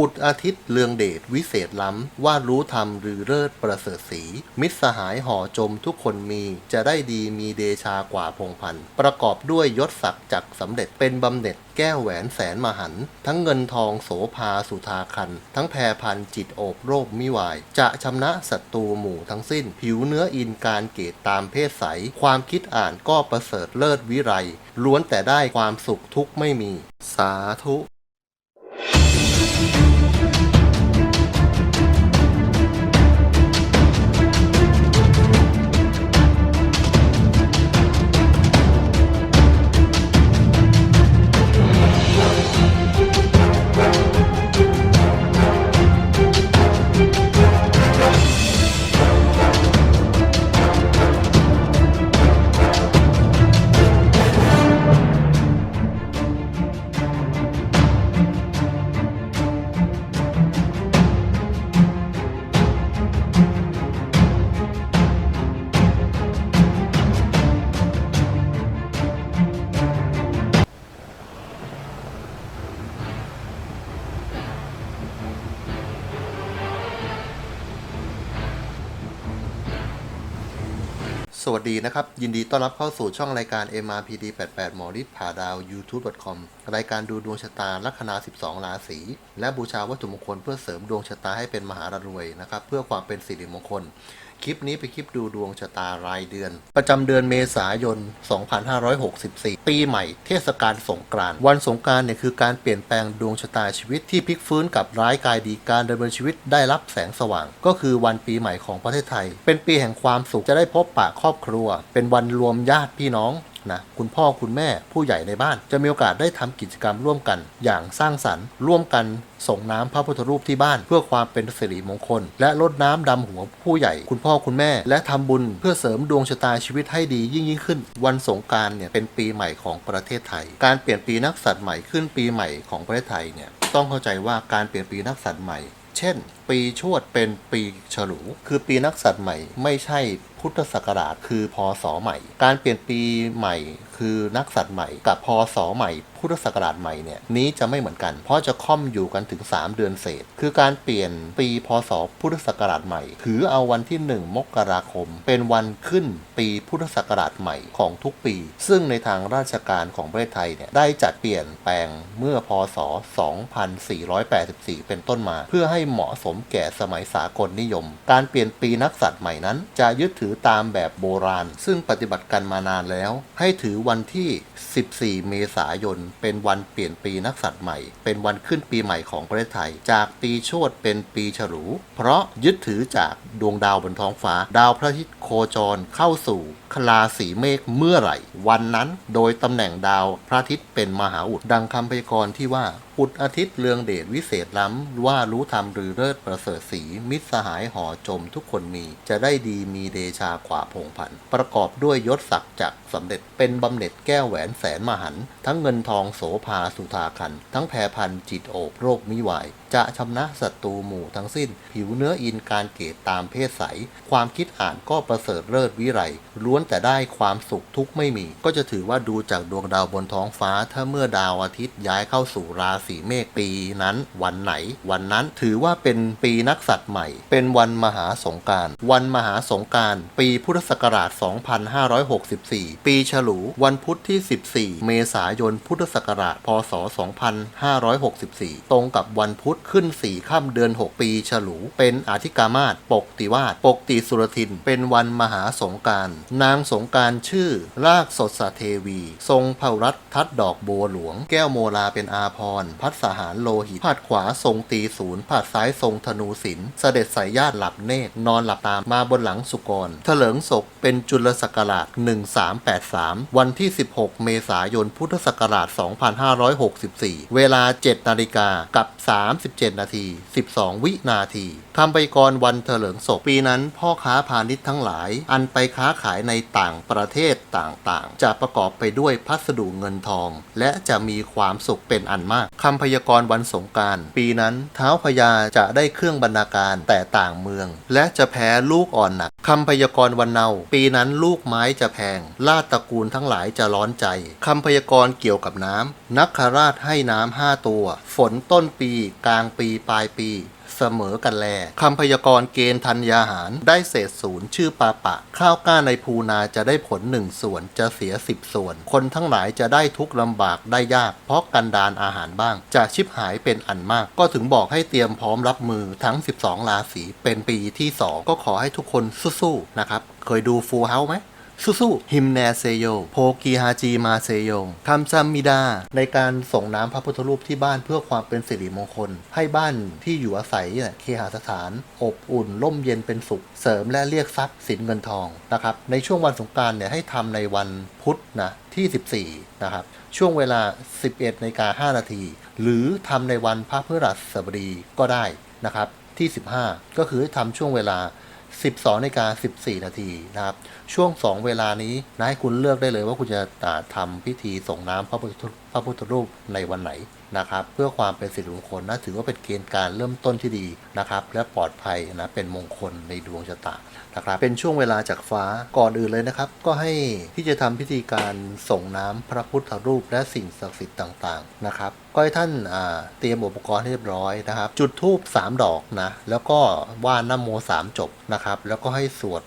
อุดอาทิตย์เลืองเดชวิเศษล้ำ ว่ารู้ธรรมหรือเลิศประเสริฐสี มิตรสหายห่อจมทุกคนมีจะได้ดีมีเดชากว่าพงพันประกอบด้วยยศศักดิ์จักสำเร็จเป็นบำเหน็จแก้วแหวนแสนมหัน ทั้งเงินทองโสภาสุธาคัน ทั้งแพรพันจิตโอบโรคมิวาย จะชำนะศัตรูหมู่ทั้งสิ้น ผิวเนื้ออินการเกตตามเพศใส ความคิดอ่านก็ประเสริฐเลิศวิไรล้วนแต่ได้ความสุขทุกไม่มี สาธุ สวัสดีนะครับ ยินดีต้อนรับเข้าสู่ช่องรายการ MRPD 88หมอฤทธิ์ผ่าดาว YouTube.com รายการดูดวงชะตาลัคนา 12 ราศีและบูชาวัตถุมงคลเพื่อเสริมดวงชะตาให้เป็นมหารวยนะครับ เพื่อความเป็นสิริมงคล คลิปนี้เป็นคลิปดูดวงชะตารายเดือน ประจำเดือนเมษายน 2564 ปีใหม่เทศกาลสงกรานต์วันสงกรานต์เนี่ยคือการเปลี่ยนแปลงดวงชะตาชีวิตที่พลิกฟื้นกับร้ายกายดีการดำเนินชีวิตได้รับแสงสว่าง ก็คือวันปีใหม่ของประเทศไทย เป็นปีแห่งความสุขจะได้พบปะครอบครัว เป็นวันรวมญาติพี่น้อง นะคุณพ่อคุณแม่ผู้ใหญ่ในบ้าน จะมีโอกาสได้ทำกิจกรรมร่วมกัน อย่างสร้างสรรค์ร่วมกันส่งน้ำพระพุทธรูปที่บ้าน เพื่อความเป็นสิริมงคล และรดน้ำดำหัวผู้ใหญ่ คุณพ่อคุณแม่ และทำบุญเพื่อเสริมดวงชะตาชีวิตให้ดียิ่งยิ่งขึ้น วันสงการเนี่ยเป็นปีใหม่ของประเทศไทย การเปลี่ยนปีนักษัตริย์ใหม่ขึ้นปีใหม่ของประเทศไทยเนี่ยต้องเข้าใจว่าการเปลี่ยนปีนักษัตริย์ใหม่ เช่น ปีชวดเป็นปีฉลู คือปีนักษัตริย์ใหม่ไม่ใช่ พุทธศักราชคือพศใหม่ การเปลี่ยนปีใหม่คือนักษัตริย์ใหม่กับพศใหม่พุทธศักราชใหม่เนี่ยนี้จะไม่เหมือนกัน เพราะจะค่อมอยู่กันถึง 3 เดือนเศษ คือการเปลี่ยนปีพศพุทธศักราชใหม่ ถือเอาวันที่ 1 มกราคม เป็นวันขึ้นปีพุทธศักราชใหม่ของทุกปี ซึ่งในทางราชการของประเทศไทยเนี่ยได้จัดเปลี่ยนแปลงเมื่อพศ 2484 เป็นต้นมา เพื่อให้เหมาะสมแก่สมัยสากลนิยม การเปลี่ยนปีนักษัตริย์ใหม่นั้น จะยึดถือตามแบบโบราณ ซึ่งปฏิบัติกันมานานแล้ว ให้ถือวันที่ 14 เมษายน เป็นวันเปลี่ยนปีนักษัตริย์ใหม่ เป็นวันขึ้นปีใหม่ของประเทศไทย จากปีชวดเป็นปีฉลู เพราะยึดถือจากดวงดาวบนท้องฟ้า ดาวพระอาทิตย์โคจรเข้าสู่คลาสีเมฆเมื่อไหร่ วันนั้นโดยตำแหน่งดาวพระอาทิตย์เป็นมหาอุดดังคำพยากรณ์ที่ว่าอุดอาทิตย์เรืองเดชวิเศษล้ำ ว่ารู้ธรรมหรือเลิศประเสริฐสีมิตรสหายห่อจมทุกคนมีจะได้ดีมีเดชากว่าพงพันประกอบด้วยยศศักดิ์จักสำเร็จเป็นบำเหน็จแก้วแหวนแสนมหัน ทั้งเงินทองโสภาสุธาคัน ทั้งแพรพันจิตโอบโรคมิวายจะชำนะศัตรูหมู่ทั้งสิ้น ผิวเนื้ออินการเกตตามเพศใส ความคิดอ่านก็ประเสริฐเลิศวิไรล้วนแต่ได้ความสุขทุกไม่มี ก็จะถือว่าดูจากดวงดาวบนท้องฟ้า ถ้าเมื่อดาวอาทิตย์ย้ายเข้าสู่ราศเมษปีนั้นวันไหน วันนั้นถือว่าเป็นปีนักษัตริย์ใหม่ เป็นวันมหาสงการ วันมหาสงการ ปีพุทธศักราช 2564 ปีฉลูวันพุธที่ 14 เมษายนพุทธศักราช พศ 2564 ตรงกับวันพุธขึ้น 4 ค่ำเดือน 6 ปีฉลู เป็นอาธิกามาศปกติวาสปกติสุรทิน เป็นวันมหาสงการ นางสงการชื่อ รากสดสเทวี ทรงเผารัฐทัดดอกบัวหลวง แก้วโมลาเป็นอาพรพัดสหารโลหิตผาดขวาทรงตีศูนย์ผาดซ้ายทรงธนูศิลป์เสด็จสายญาติหลับเนตรนอนหลับตามมาบนหลังสุกรเถลิงศพเป็นจุลศักราช 1383 วันที่ 16 เมษายน พุทธศักราช 2564 เวลา 7 นาฬิกากับ 37 นาที 12 วินาทีคำไปกรวันเถลิงศพปีนั้นพ่อค้าพาณิชย์ทั้งหลาย อันไปค้าขายในต่างประเทศต่างๆ จะประกอบไปด้วยพัสดุเงินทอง และจะมีความสุขเป็นอันมากคำพยากรณ์วันสงการ ปีนั้นเท้าพญาจะได้เครื่องบรรณาการแต่ต่างเมือง และจะแพ้ลูกอ่อนหนักคำพยากรณ์วันเนาปีนั้นลูกไม้จะแพงลาดตระกูลทั้งหลายจะร้อนใจคำพยากรณ์เกี่ยวกับน้ำนักคราชให้น้ำห้าตัว ฝนต้นปี กลางปีปลายปี เสมอกันแลคำพยากรณ์เกณฑ์ธัญญาหาร ได้เศษศูนย์ชื่อปาปะ ข้าวกล้าในภูนาจะได้ผลหนึ่งส่วนจะเสียสิบส่วน คนทั้งหลายจะได้ทุกลำบากได้ยาก เพราะกันดานอาหารบ้าง จะชิบหายเป็นอันมาก ก็ถึงบอกให้เตรียมพร้อมรับมือทั้ง 12 ราศีเป็นปีที่ 2 ก็ขอให้ทุกคนสู้ๆนะครับ เคยดูฟูเฮาไหม สู้ๆฮิมแนเซโยโพกีฮาจีมาเซโยคำซัมมิดา ในการส่งน้ำพระพุทธรูปที่บ้านเพื่อความเป็นสิริมงคล ให้บ้านที่อยู่อาศัยเนี่ยเคหสถาน อบอุ่นร่มเย็นเป็นสุข เสริมและเรียกทรัพย์สินเงินทองนะครับในช่วงวันสงการเนี่ยให้ทำในวันพุธนะที่ 14 นะครับ ช่วงเวลา 11นาฬิกา5นาที หรือทำในวันพระพฤหัสบดีก็ได้นะครับ ที่ 15 ก็คือให้ทำช่วงเวลา 12นาฬิกา14 นาทีนะครับ ช่วง 2 เวลานี้นะให้คุณเลือกได้เลยว่าคุณจะอ่าทำพิธีส่งน้ำพระพุทธพระพุทธรูปในวันไหนนะครับ เพื่อความเป็นสิริมงคลนะถือว่าเป็นเกณฑ์การเริ่มต้นที่ดีนะครับ และปลอดภัยนะเป็นมงคลในดวงชะตา นะครับเป็นช่วงเวลาจากฟ้าก่อนอื่นเลยนะครับ ก็ให้ที่จะทำพิธีการส่งน้ำพระพุทธรูปและสิ่งศักดิ์สิทธิ์ต่างๆนะครับก็ให้ท่านเตรียมอุปกรณ์ให้เรียบร้อยนะครับ จุดธูป3ดอกนะ แล้วก็ว่านน้ำโม3จบนะครับ แล้วก็ให้สวด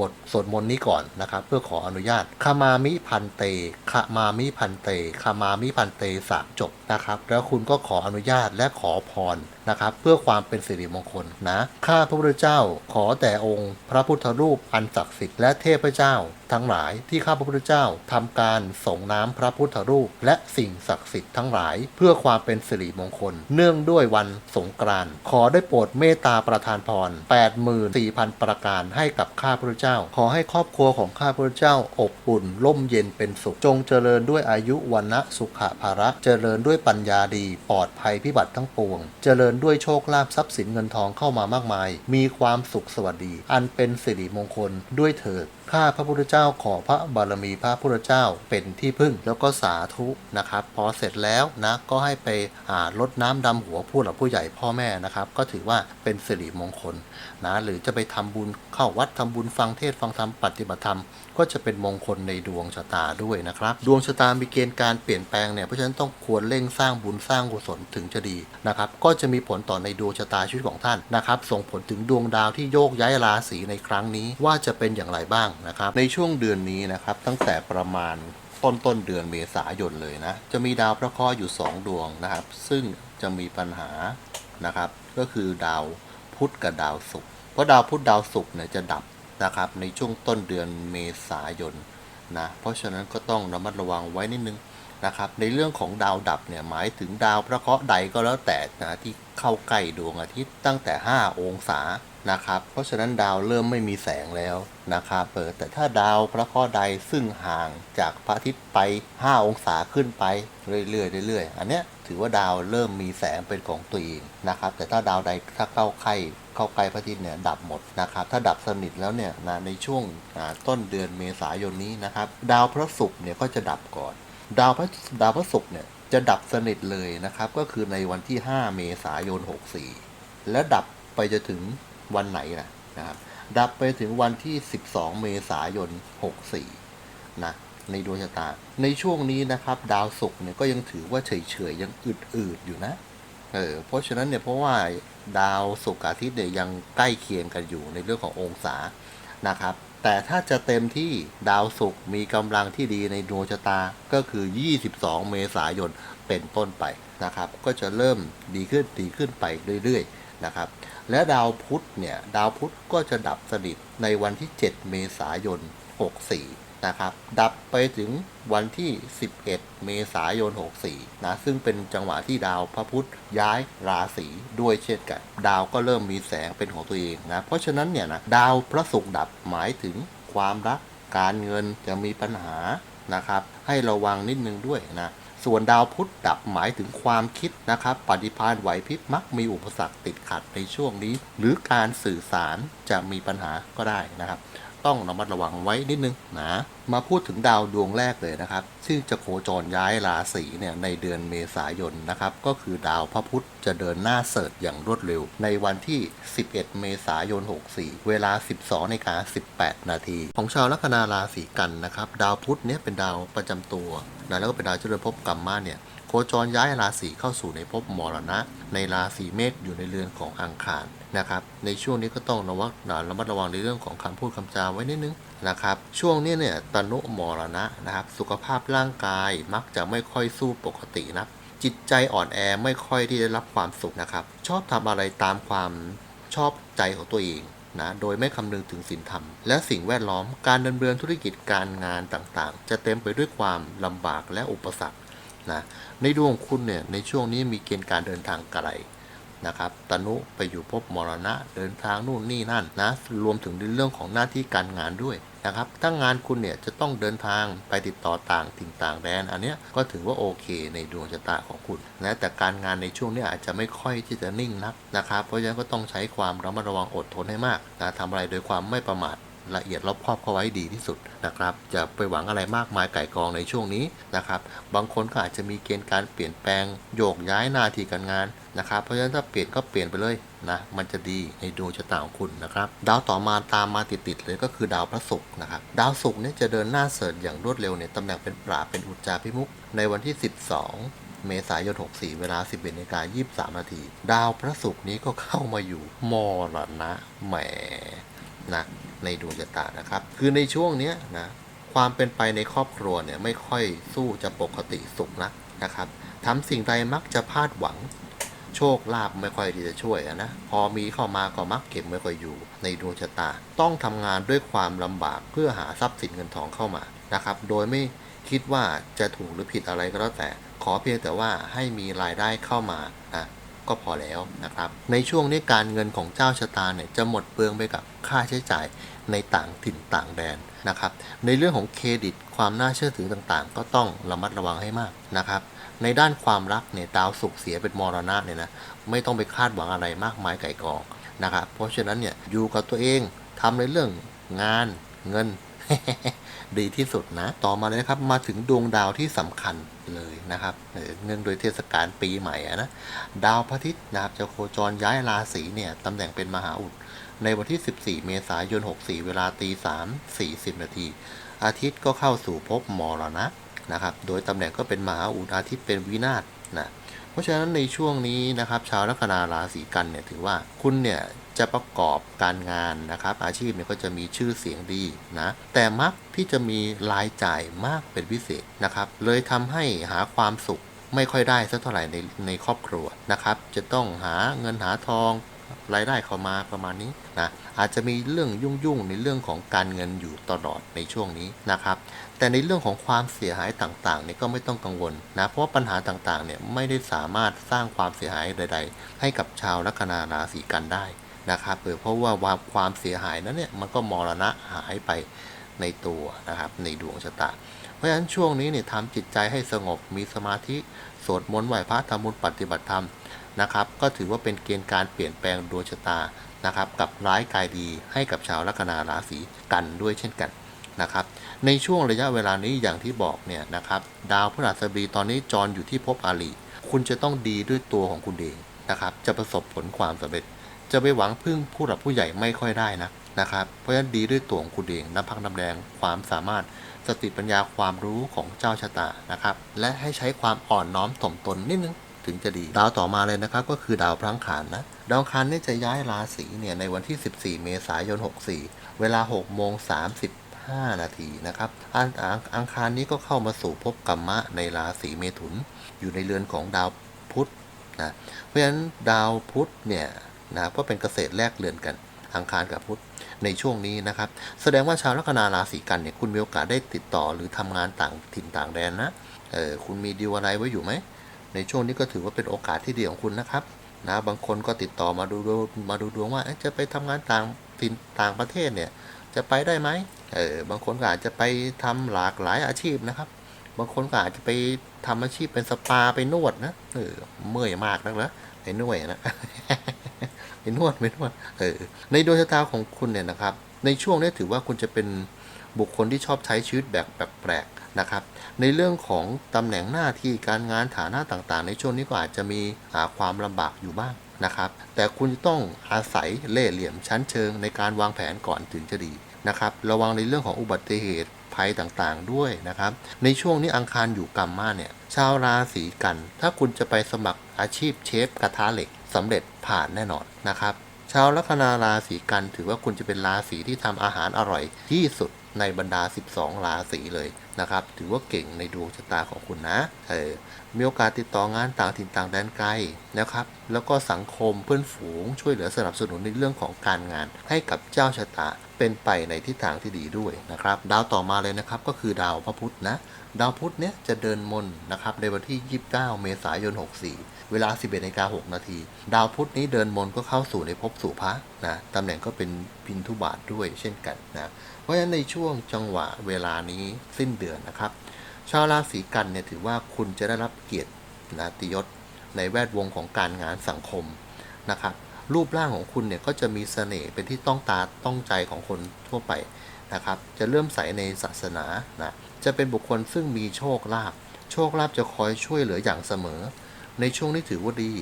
บทสวดมนต์นี้ก่อนนะครับ เพื่อขออนุญาตคามามิพันเตคามามิพันเตคามามิพันเตสามจบนะครับ แล้วคุณก็ขออนุญาตและขอพร นะครับเพื่อความเป็นสิริมงคลนะข้าพระพุทธเจ้าขอแต่องค์ พระพุทธรูปอันศักดิ์สิทธิ์และเทพเจ้า ทั้งหลายที่ข้าพระพุทธเจ้าทำการส่งน้ำพระพุทธรูป และสิ่งศักดิ์สิทธิ์ทั้งหลาย เพื่อความเป็นสิริมงคล เนื่องด้วยวันสงกรานต์ขอได้โปรดเมตตาประทานพร84,000 ประการให้กับข้าพระพุทธเจ้า ขอให้ครอบครัวของข้าพระพุทธเจ้าอบอุ่นร่มเย็นเป็นสุข จงเจริญด้วยอายุวันนะสุขภาระ เจริญด้วยปัญญาดี ปลอดภัยพิบัติทั้งปวง เจริญด้วยโชคลาภทรัพย์สินเงินทองเข้ามามากมาย มีความสุขสวัสดี อันเป็นสิริมงคลด้วยเถิด ข้าพระพุทธเจ้าขอพระบารมีพระพุทธเจ้าเป็นที่พึ่งแล้วก็สาธุนะครับ พอเสร็จแล้วนะก็ให้ไปอ่ารดน้ำดำหัวผู้หลักผู้ใหญ่พ่อแม่นะครับ ก็ถือว่าเป็นสิริมงคล นะหรือจะไปทำบุญเข้าวัดทำบุญฟังเทศฟังธรรมปฏิบัติธรรม ก็จะเป็นมงคลในดวงชะตาด้วยนะครับ ดวงชะตามีเกณฑ์การเปลี่ยนแปลงเนี่ยเพราะฉะนั้นต้องควรเร่งสร้างบุญสร้างกุศลถึงจะดีนะครับก็จะมีผลต่อในดวงชะตาชีวิตของท่านนะครับส่งผลถึงดวงดาวที่โยกย้ายราศีในครั้งนี้ว่าจะเป็นอย่างไรบ้างนะครับในช่วงเดือนนี้นะครับตั้งแต่ประมาณต้นต้นเดือนเมษายนเลยนะ จะมีดาวพระเคราะห์อยู่ 2 ดวงนะครับ ซึ่งจะมีปัญหานะครับ ก็คือดาว พุธกับดาวศุกร์เพราะดาวพุธดาวศุกร์เนี่ยจะดับนะครับในช่วงต้นเดือนเมษายนนะเพราะฉะนั้นก็ต้องระมัดระวังไว้นิดนึงนะครับในเรื่องของดาวดับเนี่ยหมายถึงดาวพระเคราะห์ใดก็แล้วแต่นะที่เข้าใกล้ดวงอาทิตย์ตั้งแต่ 5 องศานะครับเพราะฉะนั้นดาวเริ่มไม่มีแสงแล้วนะครับเปิดแต่ถ้าดาวพระเคราะห์ใดซึ่งห่างจากพระอาทิตย์ไป 5 องศาขึ้นไปเรื่อยๆเรื่อยๆอันเนี้ย ถือว่าดาวเริ่มมีแสงเป็นของตัวเองนะครับ แต่ถ้าดาวใดถ้าเข้าใกล้เข้าใกล้พระอาทิตย์เนี่ยดับหมดนะครับ ถ้าดับสนิทแล้วเนี่ยนะในช่วงต้นเดือนเมษายนนี้นะครับ ดาวพระศุกร์เนี่ยก็จะดับก่อน ดาวพระดาวพระศุกร์เนี่ยจะดับสนิทเลยนะครับ ก็คือในวันที่ 5 เมษายน 64 และดับไปจะถึงวันไหนนะนะครับ ดับไปถึงวันที่ 12 เมษายน 64 นะ ในดวงชะตา ในช่วงนี้นะครับ ดาวศุกร์เนี่ยก็ยังถือว่าเฉยๆยังอืดๆอยู่นะเออเพราะฉะนั้นเนี่ยเพราะว่าดาวศุกร์อาทิตย์เนี่ยยังใกล้เคียงกันอยู่ในเรื่องขององศานะครับ แต่ถ้าจะเต็มที่ดาวศุกร์มีกำลังที่ดีในดวงชะตาก็คือ 22 เมษายนเป็นต้นไปนะครับ ก็จะเริ่มดีขึ้นดีขึ้นไปเรื่อยๆนะครับ และดาวพุธเนี่ยดาวพุธก็จะดับสนิทในวันที่ 7 เมษายน 64 นะครับ ดับไปถึงวันที่ 11 เมษายน 64 นะ ซึ่งเป็นจังหวะที่ดาวพระพุธย้ายราศีด้วยเช่นกัน ดาวก็เริ่มมีแสงเป็นของตัวเองนะ เพราะฉะนั้นเนี่ยนะดาวพระศุกร์ดับหมายถึงความรัก การเงินจะมีปัญหานะครับ ให้ระวังนิดนึงด้วยนะส่วนดาวพุธดับหมายถึงความคิดนะครับ ปฏิภาณไหวพริบมักมีอุปสรรคติดขัดในช่วงนี้ หรือการสื่อสาร จะมีปัญหาก็ได้นะครับ ต้องระมัดระวังไว้นิดนึงนะมาพูดถึงดาวดวงแรกเลยนะครับ ซึ่งจะโคจรย้ายราศีเนี่ยในเดือนเมษายนนะครับ ก็คือดาวพระพุธจะเดินหน้าเสริฐอย่างรวดเร็ว ในวันที่ 11 เมษายน 64 เวลา 12นาฬิกา18 นาที ของชาวลัคนาราศีกันนะครับ ดาวพุธเนี่ยเป็นดาวประจำตัวนะแล้วก็เป็นดาวเจริญภพกรรมะเนี่ย โคจรย้ายราศีเข้าสู่ในภพมรณะ ในราศีเมษอยู่ในเรือนของอังคารนะครับ ในช่วงนี้ก็ต้องระวังระมัดระวังในเรื่องของคำพูดคำจาไว้นิดนึงนะครับ ช่วงนี้เนี่ยตนุมรณะนะครับ สุขภาพร่างกายมักจะไม่ค่อยสู้ปกตินะจิตใจอ่อนแอไม่ค่อยที่ได้รับความสุขนะครับ ชอบทำอะไรตามความชอบใจของตัวเองนะโดยไม่คำนึงถึงศีลธรรม และสิ่งแวดล้อมการดำเนินธุรกิจการงานต่างๆ จะเต็มไปด้วยความลำบากและอุปสรรค นะในดวงคุณเนี่ยในช่วงนี้มีเกณฑ์การเดินทางไกลนะครับตนุไปอยู่ภพมรณะเดินทางนู่นนี่นั่นนะรวมถึงในเรื่องของหน้าที่การงานด้วยนะครับถ้างานคุณเนี่ยจะต้องเดินทางไปติดต่อต่างถิ่นต่างแดน อันเนี้ยก็ถือว่าโอเคในดวงชะตาของคุณนะแต่การงานในช่วงนี้อาจจะไม่ค่อยที่จะนิ่งนักนะครับ เพราะฉะนั้นก็ต้องใช้ความระมัดระวังอดทนให้มากนะทำอะไรโดยความไม่ประมาท ละเอียดรอบครอบเข้าไว้ดีที่สุดนะครับจะไปหวังอะไรมากมายไก่กองในช่วงนี้นะครับบางคนก็อาจจะมีเกณฑ์การเปลี่ยนแปลงโยกย้ายนาทีการงานนะครับเพราะฉะนั้นถ้าเปลี่ยนก็เปลี่ยนไปเลยนะมันจะดีในดวงชะตาของคุณนะครับดาวต่อมาตามมาติดๆเลยก็คือดาวพระศุกร์นะครับดาวศุกร์เนี่ยจะเดินหน้าเสริฐอย่างรวดเร็วเนี่ยตำแหน่งเป็นปราเป็นอุจจาพิมุกในวันที่ 12เมษายน 64 เวลา11นาฬิกา23 นาที ดาวพระศุกร์นี้ก็เข้ามาอยู่มรณะแหมนะ ในดวงชะตานะครับ คือในช่วงนี้นะความเป็นไปในครอบครัวเนี่ยไม่ค่อยสู้จะปกติสุขนักนะครับทำสิ่งใดมักจะพลาดหวัง โชคลาภไม่ค่อยที่จะช่วยนะพอมีเข้ามาก็มักเก็บไม่ค่อยอยู่ในดวงชะตา ต้องทำงานด้วยความลำบากเพื่อหาทรัพย์สินเงินทองเข้ามานะครับ โดยไม่คิดว่าจะถูกหรือผิดอะไรก็แล้วแต่ ขอเพียงแต่ว่าให้มีรายได้เข้ามานะ ก็พอแล้วนะครับ ในช่วงนี้การเงินของเจ้าชะตาเนี่ยจะหมดเปลืองไปกับค่าใช้จ่ายในต่างถิ่นต่างแดนนะครับ ในเรื่องของเครดิตความน่าเชื่อถือต่างๆ ก็ต้องระมัดระวังให้มากนะครับ ในด้านความรักเนี่ยดาวสุขเสียเป็นมรณะเนี่ยนะไม่ต้องไปคาดหวังอะไรมากมายไก่กองนะครับ เพราะฉะนั้นเนี่ยอยู่กับตัวเองทำในเรื่องงานเงิน ดีที่สุดนะ ต่อมาเลยนะครับ มาถึงดวงดาวที่สำคัญเลยนะครับ เนื่องโดยเทศกาลปีใหม่นะ ดาวพระอาทิตย์นะครับจะโคจรย้ายราศีเนี่ยตำแหน่งเป็นมหาอุด ในวันที่ 14 เมษายน 64 เวลาตี3 40 นาที อาทิตย์ก็เข้าสู่ภพมรณะนะครับ โดยตำแหน่งก็เป็นมหาอุดอาทิตย์เป็นวินาศนะ เพราะฉะนั้นในช่วงนี้นะครับ ชาวลัคนาราศีกันเนี่ยถือว่าคุณเนี่ย จะประกอบการงานนะครับ อาชีพเนี่ยก็จะมีชื่อเสียงดีนะแต่มักที่จะมีรายจ่ายมากเป็นพิเศษนะครับ เลยทำให้หาความสุขไม่ค่อยได้สักเท่าไหร่ในในครอบครัวนะครับ จะต้องหาเงินหาทองรายได้เข้ามาประมาณนี้นะอาจจะมีเรื่องยุ่งๆในเรื่องของการเงินอยู่ตลอดในช่วงนี้นะครับ แต่ในเรื่องของความเสียหายต่างๆเนี่ยก็ไม่ต้องกังวลนะเพราะว่าปัญหาต่างๆเนี่ยไม่ได้สามารถสร้างความเสียหายใด ๆ ให้กับชาวลัคนาราศีกันได้ นะครับเออเพราะว่าความเสียหายนั้นเนี่ยมันก็มรณะหายไปในตัวนะครับในดวงชะตา เพราะฉะนั้นช่วงนี้เนี่ยทำจิตใจให้สงบมีสมาธิสวดมนต์ไหว้พระทำบุญปฏิบัติธรรมนะครับ ก็ถือว่าเป็นเกณฑ์การเปลี่ยนแปลงดวงชะตานะครับกับร้ายกายดีให้กับชาวลัคนาราศีกันด้วยเช่นกันนะครับ ในช่วงระยะเวลานี้อย่างที่บอกเนี่ยนะครับ ดาวพฤหัสบดีตอนนี้จรอยู่ที่ภพอาลีคุณจะต้องดีด้วยตัวของคุณเองนะครับ จะประสบผลความสำเร็จ จะไปหวังพึ่งผู้หลักผู้ใหญ่ไม่ค่อยได้นะนะครับ เพราะฉะนั้นดีด้วยตัวของคุณเองน้ำพักน้ำแรงความสามารถสติปัญญาความรู้ของเจ้าชะตานะครับ และให้ใช้ความอ่อนน้อมถ่อมตนนิดนึงถึงจะดี ดาวต่อมาเลยนะครับ ก็คือดาวพลังขานนะดาวอังคารเนี่ยจะย้ายราศีเนี่ยในวันที่ 14 เมษายน 64 เวลา6โมง35 นาทีนะครับอังอังอังคารนี้ก็เข้ามาสู่ภพกรรมะในราศีเมถุน อยู่ในเรือนของดาวพุธนะเพราะฉะนั้นดาวพุธเนี่ย นะก็เป็นเกษตรแลกเรือนกันอังคารกับพุธในช่วงนี้นะครับ แสดงว่าชาวลัคนาราศีกันเนี่ยคุณมีโอกาสได้ติดต่อหรือทำงานต่างถิ่นต่างแดนนะเออคุณมีดีลอะไรไว้อยู่ไหมในช่วงนี้ก็ถือว่าเป็นโอกาสที่ดีของคุณนะครับนะบางคนก็ติดต่อมาดูดวงมาดูดวงว่าจะไปทำงานต่างถิ่นต่างประเทศเนี่ยจะไปได้ไหมเออบางคนก็อาจจะไปทำหลากหลายอาชีพนะครับ บางคนก็อาจจะไปทำอาชีพเป็นสปาไปนวดนะเออเมื่อยมากนักนะไอ้นวดนะ ไปนวดไปนวดเออในดวงชะตาของคุณเนี่ยนะครับ ในช่วงนี้ถือว่าคุณจะเป็นบุคคลที่ชอบใช้ชีวิตแบบแปลกๆนะครับ ในเรื่องของตำแหน่งหน้าที่การงานฐานะต่างๆ ในช่วงนี้ก็อาจจะมีหาความลำบากอยู่บ้างนะครับ แต่คุณจะต้องอาศัยเล่ห์เหลี่ยมชั้นเชิงในการวางแผนก่อนถึงจะดีนะครับ ระวังในเรื่องของอุบัติเหตุ ภัยต่างๆ ด้วยนะครับ ในช่วงนี้อังคารอยู่กรรมมาเนี่ย ชาวราศีกัน ถ้าคุณจะไปสมัครอาชีพเชฟกระทะเหล็กสำเร็จผ่านแน่นอนนะครับ ชาวลัคนาราศีกันถือว่าคุณจะเป็นราศีที่ทำอาหารอร่อยที่สุด ในบรรดา 12 ราศีเลยนะครับ ถือว่าเก่งในดวงชะตาของคุณนะ เออ มีโอกาสติดต่องานต่างถิ่นต่างแดนไกลนะครับ แล้วก็สังคมเพื่อนฝูงช่วยเหลือสนับสนุนในเรื่องของการงาน ให้กับเจ้าชะตาเป็นไปในทิศทางที่ดีด้วยนะครับ ดาวต่อมาเลยนะครับก็คือดาวพระพุธนะ ดาวพุธเนี้ยจะเดินมนนะครับในวันที่ 29 เมษายน 64 เวลา 11นาฬิกา6นาที ดาวพุธนี้เดินมนก็เข้าสู่ในภพสู่พระนะตำแหน่งก็เป็นพินทุบาทด้วยเช่นกันนะเพราะฉะนั้นในช่วงจังหวะเวลานี้สิ้นเดือนนะครับ ชาวราศีกันเนี่ยถือว่าคุณจะได้รับเกียรตินะติยศในแวดวงของการงานสังคมนะครับรูปร่างของคุณเนี่ยก็จะมีเสน่ห์เป็นที่ต้องตาต้องใจของคนทั่วไปนะครับ จะเริ่มใสในศาสนานะจะเป็นบุคคลซึ่งมีโชคลาภโชคลาภจะคอยช่วยเหลืออย่างเสมอ ในช่วงนี้ถือว่าดี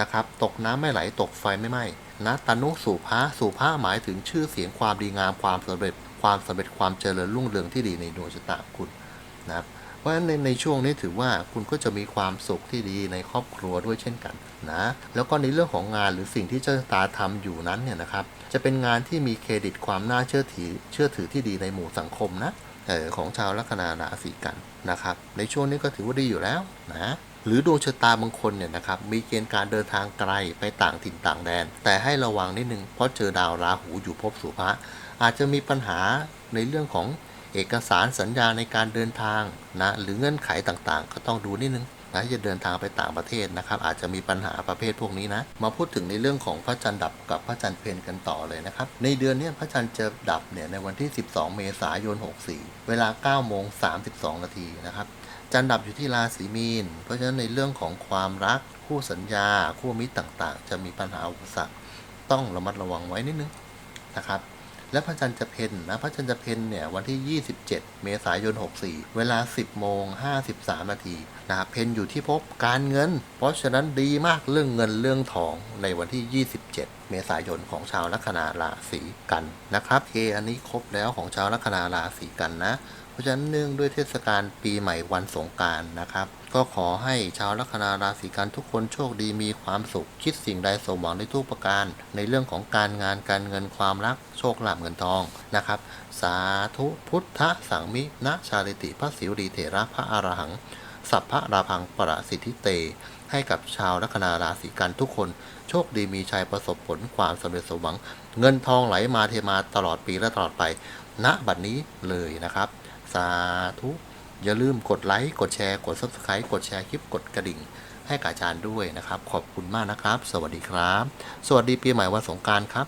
นะครับ ตกน้ำไม่ไหลตกไฟไม่ไหม้นะตนุสู่พระสู่พระหมายถึงชื่อเสียงความดีงามความสำเร็จ ความสำเร็จความเจริญรุ่งเรืองที่ดีในดวงชะตาคุณนะครับเพราะฉะนั้นในในช่วงนี้ถือว่าคุณก็จะมีความสุขที่ดีในครอบครัวด้วยเช่นกันนะแล้วก็ในเรื่องของงานหรือสิ่งที่เจ้าชะตาทำอยู่นั้นเนี่ยนะครับจะเป็นงานที่มีเครดิตความน่าเชื่อถือเชื่อถือที่ดีในหมู่สังคมนะของชาวลัคนาราศีกันนะครับ ในช่วงนี้ก็ถือว่าดีอยู่แล้วนะ หรือดวงชะตาบางคนเนี่ยนะครับมีเกณฑ์การเดินทางไกลไปต่างถิ่นต่างแดน แต่ให้ระวังนิดนึงเพราะเจอดาวราหูอยู่ภพสุภะอาจจะมีปัญหาในเรื่องของเอกสารสัญญาในการเดินทางนะหรือเงื่อนไขต่างๆ ก็ต้องดูนิดนึงนะจะเดินทางไปต่างประเทศนะครับ อาจจะมีปัญหาประเภทพวกนี้นะ มาพูดถึงในเรื่องของพระจันทร์ดับกับพระจันทร์เพนกันต่อเลยนะครับ ในเดือนนี้พระจันทร์จะดับเนี่ยในวันที่ 12 เมษายน 64 เวลา9โมง32 นาทีนะครับ จันดับอยู่ที่ราศีมีน เพราะฉะนั้นในเรื่องของความรักคู่สัญญา คู่มิตรต่างๆ จะมีปัญหาอุปสรรคต้องระมัดระวังไว้นิดนึงนะครับ และพระจันทร์จะเพ็ญนะพระจันทร์จะเพ็ญเนี่ยวันที่ 27 เมษายน 64 เวลา 10 โมง 53 นาทีนะครับเพ็ญอยู่ที่ภพการเงิน เพราะฉะนั้นดีมากเรื่องเงินเรื่องทองในวันที่ 27 เมษายนของชาวลัคนาราศีกันนะครับเคอันนี้ครบแล้วของชาวลัคนาราศีกันนะ เพราะฉะนั้นเนื่องด้วยเทศกาลปีใหม่วันสงการนะครับ ก็ขอให้ชาวลัคนาราศีกันทุกคนโชคดีมีความสุข คิดสิ่งใดสมหวังในทุกประการ ในเรื่องของการงานการเงินความรักโชคลาภเงินทองนะครับ สาธุพุทธสังมินะชาลิติพระสิวรีเถระพระอรหังสัพพะราพังประสิทธิเต ให้กับชาวลัคนาราศีกันทุกคน โชคดีมีชัยประสบผลความสำเร็จสมหวัง เงินทองไหลมาเทมาตลอดปีและตลอดไป ณบัดนี้เลยนะครับ สาธุ อย่าลืมกดไลค์ กดแชร์ กด Subscribe กดแชร์คลิป กดกระดิ่ง ให้กับอาจารย์ด้วยนะครับ ขอบคุณมากนะครับ สวัสดีครับ สวัสดีปีใหม่วันสงการครับ